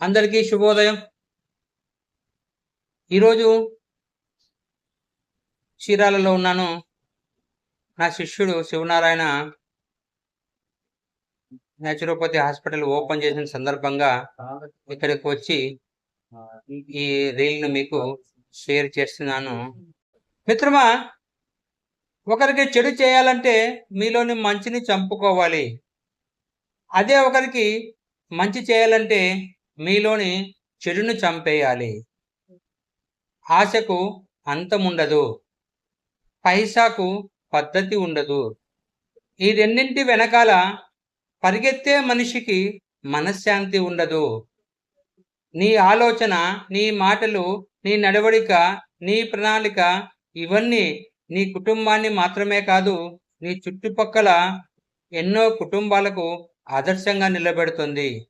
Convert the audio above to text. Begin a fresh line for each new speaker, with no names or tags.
అందరికీ శుభోదయం. ఈరోజు చీరాలలో ఉన్నాను. నా శిష్యుడు శివనారాయణ న్యాచురోపతి హాస్పిటల్ ఓపెన్ చేసిన సందర్భంగా ఇక్కడికి వచ్చి ఈ రీల్ను మీకు షేర్ చేస్తున్నాను. మిత్రమా ఒకరికి చెడు చేయాలంటే మీలోని మంచిని చంపుకోవాలి. అదే ఒకరికి మంచి చేయాలంటే మీలోని చెడును చంపేయాలి. ఆశకు అంతముండదు. పైసాకు పద్ధతి ఉండదు. ఈ రెండింటి వెనకాల పరిగెత్తే మనిషికి మనశ్శాంతి ఉండదు. నీ ఆలోచన నీ మాటలు నీ నడవడిక నీ ప్రణాళిక ఇవన్నీ నీ కుటుంబాన్ని మాత్రమే కాదు నీ చుట్టుపక్కల ఎన్నో కుటుంబాలకు ఆదర్శంగా నిలబెడుతుంది.